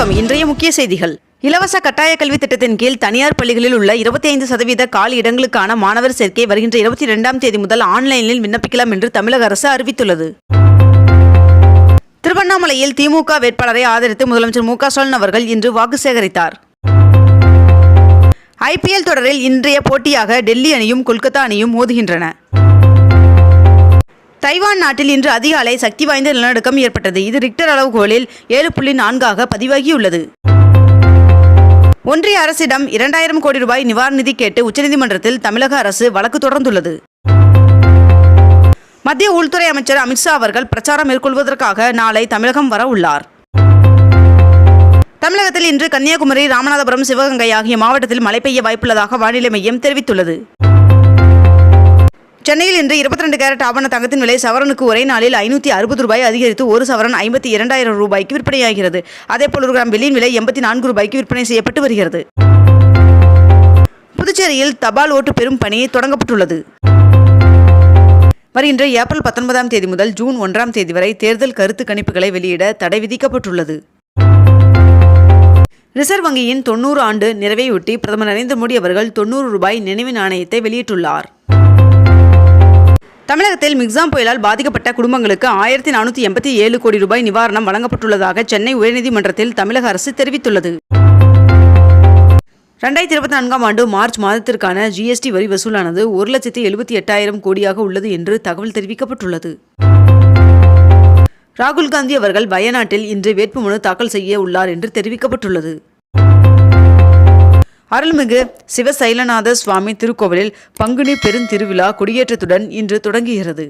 வணக்கம். இன்றைய முக்கிய செய்திகள். இலவச கட்டாய கல்வி திட்டத்தின் கீழ் தனியார் பள்ளிகளில் உள்ள இருபத்தி ஐந்து சதவீத காலி இடங்களுக்கான மாணவர் சேர்க்கை வருகின்ற இருபத்தி இரண்டாம் தேதி முதல் ஆன்லைனில் விண்ணப்பிக்கலாம் என்று தமிழக அரசு அறிவித்துள்ளது. திருவண்ணாமலையில் திமுக வேட்பாளரை ஆதரித்து முதலமைச்சர் மு க ஸ்டாலின் அவர்கள் இன்று வாக்கு சேகரித்தார். ஐபிஎல் தொடரில் இன்றைய போட்டியாக டெல்லி அணியும் கொல்கத்தா அணியும் மோதுகின்றன. தைவான் நாட்டில் இன்று அதிகாலை சக்தி வாய்ந்த நிலநடுக்கம் ஏற்பட்டது. இது ரிக்டர் அளவுகோலில் ஏழு புள்ளி நான்காக பதிவாகியுள்ளது. ஒன்றிய அரசிடம் இரண்டாயிரம் கோடி ரூபாய் நிவாரண நிதி கேட்டு உச்சநீதிமன்றத்தில் தமிழக அரசு வழக்கு தொடர்ந்துள்ளது. மத்திய உள்துறை அமைச்சர் அமித்ஷா அவர்கள் பிரச்சாரம் மேற்கொள்வதற்காக நாளை தமிழகம் வர உள்ளார். தமிழகத்தில் இன்று கன்னியாகுமரி ராமநாதபுரம் சிவகங்கை ஆகிய மாவட்டத்தில் மழை பெய்ய வாய்ப்புள்ளதாக வானிலை மையம் தெரிவித்துள்ளது. சென்னையில் இன்று இருபத்தி ரெண்டு கேரட் ஆவண தங்கத்தின் விலை சவரனுக்கு ஒரே நாளில் ஐநூற்றி அறுபது ரூபாய் அதிகரித்து ஒரு சவரன் ஐம்பத்தி இரண்டாயிரம் ரூபாய்க்கு விற்பனையாகிறது. அதேபோல் ஒரு கிராம் வெள்ளியின் விலை எண்பத்தி நான்கு ரூபாய்க்கு விற்பனை செய்யப்பட்டு வருகிறது. புதுச்சேரியில் தபால் ஓட்டு பெறும் பணி தொடங்கப்பட்டுள்ளது. வருகின்ற ஏப்ரல் பத்தொன்பதாம் தேதி முதல் ஜூன் ஒன்றாம் தேதி வரை தேர்தல் கருத்து கணிப்புகளை வெளியிட தடை விதிக்கப்பட்டுள்ளது. ரிசர்வ் வங்கியின் தொண்ணூறு ஆண்டு நிறைவையொட்டி பிரதமர் நரேந்திர மோடி அவர்கள் தொண்ணூறு ரூபாய் நினைவு நாணயத்தை வெளியிட்டுள்ளார். தமிழகத்தில் மிக்ஸாம் புயலால் பாதிக்கப்பட்ட குடும்பங்களுக்கு ஆயிரத்தி நானூற்றி எண்பத்தி ஏழு கோடி ரூபாய் நிவாரணம் வழங்கப்பட்டுள்ளதாக சென்னை உயர்நீதிமன்றத்தில் தமிழக அரசு தெரிவித்துள்ளது. ரெண்டாயிரத்தி இருபத்தி நான்காம் ஆண்டு மார்ச் மாதத்திற்கான ஜிஎஸ்டி வரி வசூலானது ஒரு லட்சத்தி எழுபத்தி எட்டாயிரம் கோடியாக உள்ளது என்று தகவல் தெரிவிக்கப்பட்டுள்ளது. ராகுல் காந்தி அவர்கள் வயநாட்டில் இன்று வேட்புமனு தாக்கல் செய்ய உள்ளார் என்று தெரிவிக்கப்பட்டுள்ளது. அருள்மிகு சிவசைலநாத சுவாமி திருக்கோவிலில் பங்குனி பெருந்திருவிழா கொடியேற்றத்துடன் இன்று தொடங்குகிறது.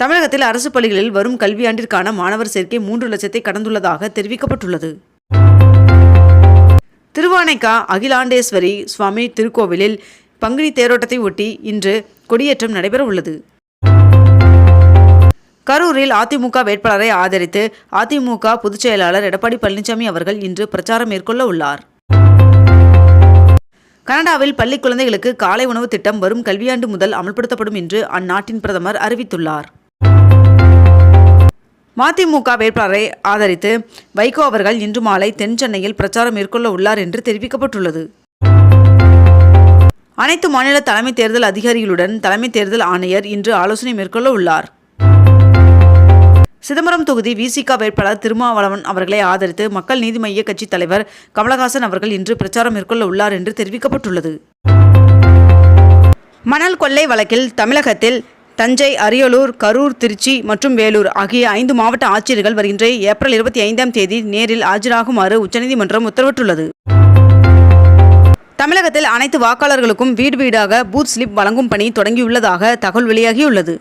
தமிழகத்தில் அரசு பள்ளிகளில் வரும் கல்வியாண்டிற்கான மாணவர் சேர்க்கை மூன்று லட்சத்தை கடந்துள்ளதாக தெரிவிக்கப்பட்டுள்ளது. திருவானைக்கா அகிலாண்டேஸ்வரி சுவாமி திருக்கோவிலில் பங்குனி தேரோட்டத்தை ஒட்டி இன்று கொடியேற்றம் நடைபெற உள்ளது கரூரில் அதிமுக வேட்பாளரை ஆதரித்து அதிமுக பொதுச் செயலாளர் எடப்பாடி பழனிசாமி அவர்கள் இன்று பிரச்சாரம் மேற்கொள்ள உள்ளார். கனடாவில் பள்ளி குழந்தைகளுக்கு காலை உணவு திட்டம் வரும் கல்வியாண்டு முதல் அமல்படுத்தப்படும் என்று அந்நாட்டின் பிரதமர் அறிவித்துள்ளார். மதிமுக வேட்பாளரை ஆதரித்து வைகோ அவர்கள் இன்று மாலை தென் சென்னையில் பிரச்சாரம் மேற்கொள்ள உள்ளார் என்று தெரிவிக்கப்பட்டுள்ளது. அனைத்து மாநில தலைமை தேர்தல் அதிகாரிகளுடன் தலைமை தேர்தல் ஆணையர் இன்று ஆலோசனை மேற்கொள்ள உள்ளார். சிதம்பரம் தொகுதி விசிக வேட்பாளர் திருமாவளவன் அவர்களை ஆதரித்து மக்கள் நீதி மய்ய கட்சி தலைவர் கமலஹாசன் அவர்கள் இன்று பிரச்சாரம் மேற்கொள்ள உள்ளார் என்று தெரிவிக்கப்பட்டுள்ளது. மணல் கொள்ளை வழக்கில் தமிழகத்தில் தஞ்சை அரியலூர் கரூர் திருச்சி மற்றும் வேலூர் ஆகிய ஐந்து மாவட்ட ஆட்சியர்கள் வருகின்ற ஏப்ரல் இருபத்தி ஐந்தாம் தேதி நேரில் ஆஜராகுமாறு உச்சநீதிமன்றம் உத்தரவிட்டுள்ளது. தமிழகத்தில் அனைத்து வாக்காளர்களுக்கும் வீடு வீடாக பூத் ஸ்லிப் வழங்கும் பணி தொடங்கியுள்ளதாக தகவல் வெளியாகியுள்ளது.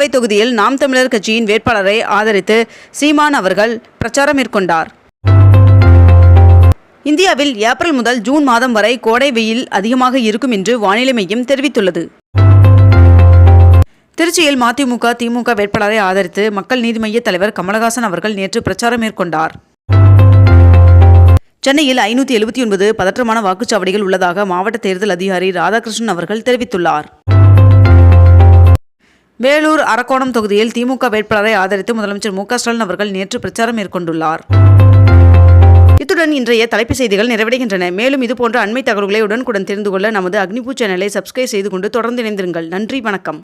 மக்களவை தொகுதியில் நாம் தமிழர் கட்சியின் வேட்பாளரை ஆதரித்து சீமான் அவர்கள் பிரச்சாரம் மேற்கொண்டார். இந்தியாவில் ஏப்ரல் முதல் ஜூன் மாதம் வரை கோடை வெயில் அதிகமாக இருக்கும் என்று வானிலை மையம் தெரிவித்துள்ளது. திருச்சியில் மதிமுக திமுக வேட்பாளரை ஆதரித்து மக்கள் நீதி மய்ய தலைவர் கமலஹாசன் அவர்கள் நேற்று பிரச்சாரம் மேற்கொண்டார். சென்னையில் ஐநூற்றி எழுபத்தி ஒன்பது பதற்றமான வாக்குச்சாவடிகள் உள்ளதாக மாவட்ட தேர்தல் அதிகாரி ராதாகிருஷ்ணன் அவர்கள் தெரிவித்துள்ளார். வேலூர் அரக்கோணம் தொகுதியில் திமுக வேட்பாளரை ஆதரித்து முதலமைச்சர் மு ஸ்டாலின் அவர்கள் நேற்று பிரச்சாரம் மேற்கொண்டுள்ளார். இத்துடன் இன்றைய தலைப்புச் செய்திகள் நிறைவடைகின்றன. மேலும் இதுபோன்ற அண்மை தகவல்களை உடனுக்குடன் தெரிந்து கொள்ள நமது அக்னிபூ சேனலை சப்ஸ்கிரைப் செய்து கொண்டு தொடர்ந்து இணைந்திருங்கள். நன்றி வணக்கம்.